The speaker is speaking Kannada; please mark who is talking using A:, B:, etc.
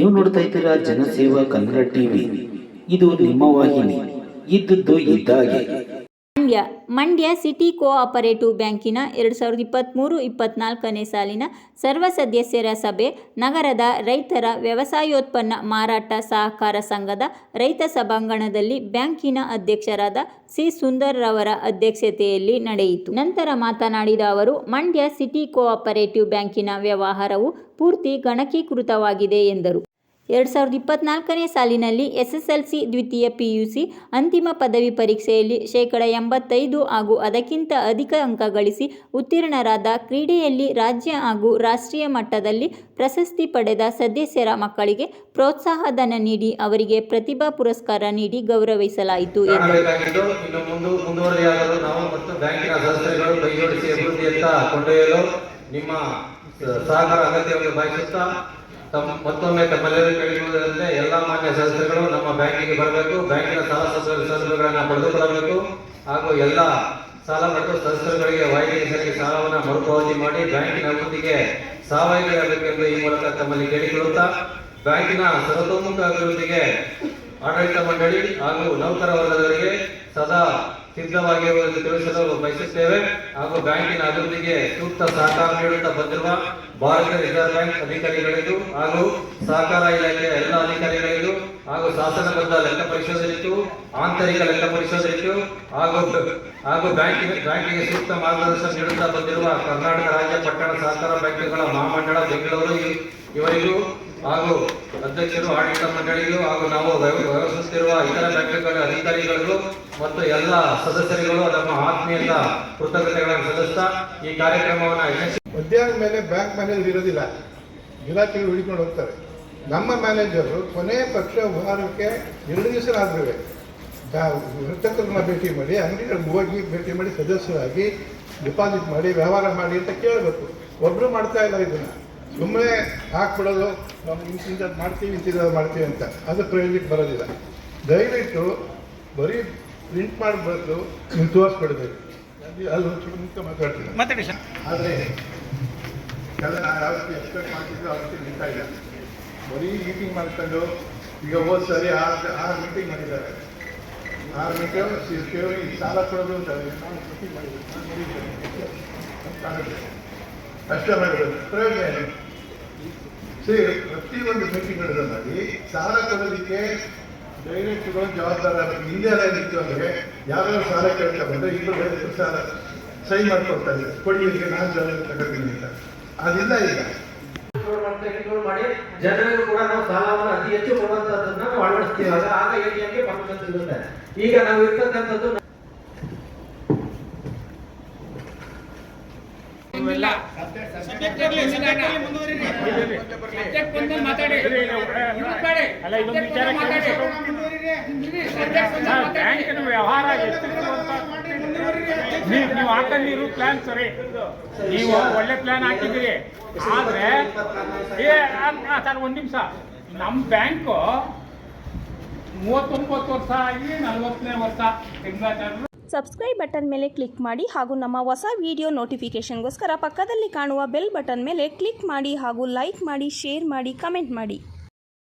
A: ನೀವು ನೋಡ್ತಾ ಇದ್ದೀರಾ ಜನಸೇವಾ ಕನ್ನಡ ಟಿವಿ. ಇದು ನಿಮ್ಮ ವಾಹಿನಿ. ಇದ್ದದ್ದು ಇದ್ದಾಗೆ.
B: ಮಂಡ್ಯ. ಮಂಡ್ಯ ಸಿಟಿ ಕೋಆಪರೇಟಿವ್ ಬ್ಯಾಂಕಿನ ಎರಡು ಸಾವಿರದ ಇಪ್ಪತ್ತ್ಮೂರು ಇಪ್ಪತ್ತ್ನಾಲ್ಕನೇ ಸಾಲಿನ ಸರ್ವ ಸದಸ್ಯರ ಸಭೆ, ನಗರದ ರೈತರ ವ್ಯವಸಾಯೋತ್ಪನ್ನ ಮಾರಾಟ ಸಹಕಾರ ಸಂಘದ ರೈತ ಸಭಾಂಗಣದಲ್ಲಿ ಬ್ಯಾಂಕಿನ ಅಧ್ಯಕ್ಷರಾದ ಸಿ. ಸುಂದರ್ರವರ ಅಧ್ಯಕ್ಷತೆಯಲ್ಲಿ ನಡೆಯಿತು. ನಂತರ ಮಾತನಾಡಿದ ಅವರು, ಮಂಡ್ಯ ಸಿಟಿ ಕೋಆಪರೇಟಿವ್ ಬ್ಯಾಂಕಿನ ವ್ಯವಹಾರವು ಪೂರ್ತಿ ಗಣಕೀಕೃತವಾಗಿದೆ ಎಂದರು. ಎರಡು ಸಾವಿರದ ಇಪ್ಪತ್ನಾಲ್ಕನೇ ಸಾಲಿನಲ್ಲಿ ಎಸ್ಎಸ್ಎಲ್ಸಿ ದ್ವಿತೀಯ ಪಿಯುಸಿ ಅಂತಿಮ ಪದವಿ ಪರೀಕ್ಷೆಯಲ್ಲಿ ಶೇಕಡ ಎಂಬತ್ತೈದು ಹಾಗೂ ಅದಕ್ಕಿಂತ ಅಧಿಕ ಅಂಕ ಗಳಿಸಿ ಉತ್ತೀರ್ಣರಾದ ಕ್ರೀಡೆಯಲ್ಲಿ ರಾಜ್ಯ ಹಾಗೂ ರಾಷ್ಟ್ರೀಯ ಮಟ್ಟದಲ್ಲಿ ಪ್ರಶಸ್ತಿ ಪಡೆದ ಸದಸ್ಯರ ಮಕ್ಕಳಿಗೆ ಪ್ರೋತ್ಸಾಹಧನ ನೀಡಿ ಅವರಿಗೆ ಪ್ರತಿಭಾ ಪುರಸ್ಕಾರ ನೀಡಿ ಗೌರವಿಸಲಾಯಿತು
C: ಎಂದು ನಿಮ್ಮ ಸಹಕಾರ ಅಗತ್ಯವನ್ನು ತಮ್ಮ ಮತ್ತೊಮ್ಮೆ ತಮ್ಮೆಲ್ಲರೂ ಕೇಳಿಕೊಳ್ಳುವುದರಂತೆ ಎಲ್ಲ ಮಾನ್ಯ ಸದಸ್ಯರುಗಳು ನಮ್ಮ ಬ್ಯಾಂಕಿಗೆ ಬರಬೇಕು. ಬ್ಯಾಂಕಿನ ಸಾಲ ಸೌಲಭ್ಯ- ಸೌಲಭ್ಯಗಳನ್ನು ಪಡೆದುಕೊಳ್ಳಬೇಕು. ಹಾಗೂ ಎಲ್ಲ ಸಾಲ ಮತ್ತು ಸದಸ್ಯರುಗಳಿಗೆ ಸರಿ ಸಾಲವನ್ನು ಮರುಪಾವತಿ ಮಾಡಿ ಬ್ಯಾಂಕಿನ ಅಭಿವೃದ್ಧಿಗೆ ಸಹಭಾಗಿಯಾಗಬೇಕೆಂದು ಈ ಮೂಲಕ ತಮ್ಮಲ್ಲಿ ಕೇಳಿಕೊಳ್ಳುತ್ತಾ, ಬ್ಯಾಂಕಿನ ಸರ್ವತೋಮುಖ ಅಭಿವೃದ್ಧಿಗೆ ಆಡಳಿತ ಮಂಡಳಿ ಹಾಗೂ ನೌಕರ ವರ್ಗದವರಿಗೆ ಸದಾ ಸಿದ್ಧವಾಗಿರುವುದನ್ನು ತಿಳಿಸಲು ಬಯಸುತ್ತೇವೆ. ಹಾಗೂ ಬ್ಯಾಂಕಿನ ಅಭಿವೃದ್ಧಿಗೆ ಸೂಕ್ತ ಸಹಕಾರ ನೀಡುತ್ತಾ ಬಂದಿರುವ ಭಾರತೀಯ ರಿಸರ್ವ್ ಬ್ಯಾಂಕ್ ಅಧಿಕಾರಿಗಳಿಗೂ ಹಾಗೂ ಸಹಕಾರ ಇಲಾಖೆಯ ಎಲ್ಲ ಅಧಿಕಾರಿಗಳಿಗೂ ಹಾಗೂ ಶಾಸನಬದ್ಧ ಲೆಕ್ಕ ಪರಿಶೋಧನೆಗೂ ಆಂತರಿಕ ಲೆಕ್ಕ ಪರಿಶೋಧನೆಗೂ ಹಾಗೂ ಹಾಗೂ ಬ್ಯಾಂಕಿನ ಬ್ಯಾಂಕಿಗೆ ಸೂಕ್ತ ಮಾರ್ಗದರ್ಶನ ನೀಡುತ್ತಾ ಬಂದಿರುವ ಕರ್ನಾಟಕ ರಾಜ್ಯ ಪಟ್ಟಣ ಸಹಕಾರ ಬ್ಯಾಂಕ್ಗಳ ಮಹಾಮಂಡಳ ಬೆಂಗಳೂರು ಇವರಿಗೂ ಹಾಗೂ ಅಧ್ಯಕ್ಷರು ಆಡಳಿತ ಮಂಡಳಿಗೂ ಹಾಗೂ ನಾವು ವ್ಯವ- ವ್ಯವಹರಿಸುತ್ತಿರುವ ಇತರ ಬ್ಯಾಂಕ್ಗಳ ಅಧಿಕಾರಿಗಳಿಗೂ ಮತ್ತು ಎಲ್ಲ ಸದಸ್ಯರುಗಳು ನಮ್ಮ ಆತ್ಮೀಯತ ಕೃತಜ್ಞತೆಗಳನ್ನು ಸಲ್ಲಿಸ್ತಾ ಈ ಕಾರ್ಯಕ್ರಮವನ್ನು ಯಶಸ್ವಿ
D: ಮಧ್ಯಾಹ್ನದ ಮೇಲೆ ಬ್ಯಾಂಕ್ ಮ್ಯಾನೇಜರ್ ಇರೋದಿಲ್ಲ. ಇಲಾಖೆಗಳು ಹಿಡ್ಕೊಂಡು ಹೋಗ್ತಾರೆ. ನಮ್ಮ ಮ್ಯಾನೇಜರು ಕೊನೆ ಪಕ್ಷ ವಾರಕ್ಕೆ ಎರಡು ದಿವಸ ಆದ್ರೂ ವೃತ್ತಕರನ್ನ ಭೇಟಿ ಮಾಡಿ ಅಂಗಡಿಗಳಿಗೆ ಹೋಗಿ ಭೇಟಿ ಮಾಡಿ ಸದಸ್ಯರಾಗಿ ಡಿಪಾಸಿಟ್ ಮಾಡಿ ವ್ಯವಹಾರ ಮಾಡಿ ಅಂತ ಕೇಳಬೇಕು. ಒಬ್ಬರು ಮಾಡ್ತಾ ಇಲ್ಲ ಇದನ್ನು. ಸುಮ್ಮನೆ ಹಾಕ್ಬಿಡೋದು ನಾವು ಇಂತಿಂಥದ್ದು ಮಾಡ್ತೀವಿ ಇಂತಿಂಥದ್ದು ಮಾಡ್ತೀವಿ ಅಂತ. ಅದು ಪ್ರಯೋಜನಕ್ಕೆ ಬರೋದಿಲ್ಲ. ದಯವಿಟ್ಟು ಬರೀ ಪ್ರಿಂಟ್ ಮಾಡಿ ನೀವು ತೋರಿಸ್ಬಿಡ್ಬೇಕು. ಅಲ್ಲಿ ಮುಖ್ಯ ಮಾತಾಡ್ತೀನಿ. ಆದರೆ ಎಲ್ಲ ನಾವು ಯಾವ ಎಕ್ಸ್ಪೆಕ್ಟ್ ಮಾಡ್ತಿದ್ವಿ ಆ ರೀತಿ ಇಲ್ಲ. ಬರೀ ಮೀಟಿಂಗ್ ಮಾಡ್ಕೊಂಡು ಈಗ ಹೋದ ಸರಿ ಆರು ಆರು ಮೀಟಿಂಗ್ ಮಾಡಿದ್ದಾರೆ. ಆರು ಮೀಟಿಂಗ್ ಕೇಳಿ ಸಾಲ ಕೊಡೋದು ಅಂತ ಮೀಟಿಂಗ್ ನಾನು ಕಾಣುತ್ತೆ. ಅಷ್ಟೇ ಮಾಡಿದ್ರು ಪ್ರಯೋಜನ ಏನು ಸರಿ ಪ್ರತಿಯೊಂದು ಮಾಡಿ ಸಾಲ ಕೊಡೋದಕ್ಕೆ ಡೈರೆಕ್ಟ್ಗಳು ಜವಾಬ್ದಾರ ಹಿಂದೆ ಎಲ್ಲ ಏನಿತ್ತು ಅಂದರೆ ಯಾರ್ಯಾರು ಸಾಲ ಕೇಳ್ತಾ ಬಂದರೆ ಇಬ್ಬರು ಸಾಲ. ಮಾಡ್ಕೊಳ್ತಾ ಇದ್ದಾರೆ. ಕೊಡಿ ನಾನು ಸಾಲ ತಗೊಂಡಿದ್ದೀನಿ ಅಂತ. ಅದಿಲ್ಲ ಈಗ.
C: ಮಾಡಿ. ಜನರಿಗೂ ಕೂಡ ನಾವು ಸಾಲವನ್ನು ಅತಿ ಹೆಚ್ಚು ಕೊಡುವಂತಹದ್ದನ್ನ ನಾವು ಅಳವಡಿಸ್ತೀವಿ. ಆಗ ಆಗ ಎಟಿಎಂಗೆ ಪರ್ಮಿಷನ್ ಸಿಗುತ್ತೆ. ಈಗ ನಾವು ಇರ್ತಕ್ಕಂಥದ್ದು
E: ಅಲ್ಲ ಇದೊಂದು ವಿಚಾರ ಬ್ಯಾಂಕಿನ ವ್ಯವಹಾರ ಎಷ್ಟು ನೀವು ಹಾಕೊಂಡಿರೋ ಪ್ಲಾನ್ ಸರಿ. ನೀವು ಒಳ್ಳೆ ಪ್ಲಾನ್ ಹಾಕಿದ್ದೀರಿ. ಆದ್ರೆ, ಏ ಸರ್, ಒಂದು ನಿಮಿಷ. ನಮ್ಮ ಬ್ಯಾಂಕು ಮೂವತ್ತೊಂಬತ್ತು ವರ್ಷ ಆಗಿ ನಲ್ವತ್ತನೇ ವರ್ಷ. ತಿಂಗಳ
F: ಸಬ್ಸ್ಕ್ರೈಬ್ ಬಟನ್ ಮೇಲೆ ಕ್ಲಿಕ್ ಮಾಡಿ ಹಾಗೂ ನಮ್ಮ ಹೊಸ ವಿಡಿಯೋ ನೋಟಿಫಿಕೇಷನ್ಗೋಸ್ಕರ ಪಕ್ಕದಲ್ಲಿ ಕಾಣುವ ಬೆಲ್ ಬಟನ್ ಮೇಲೆ ಕ್ಲಿಕ್ ಮಾಡಿ ಹಾಗೂ ಲೈಕ್ ಮಾಡಿ ಶೇರ್ ಮಾಡಿ ಕಮೆಂಟ್ ಮಾಡಿ.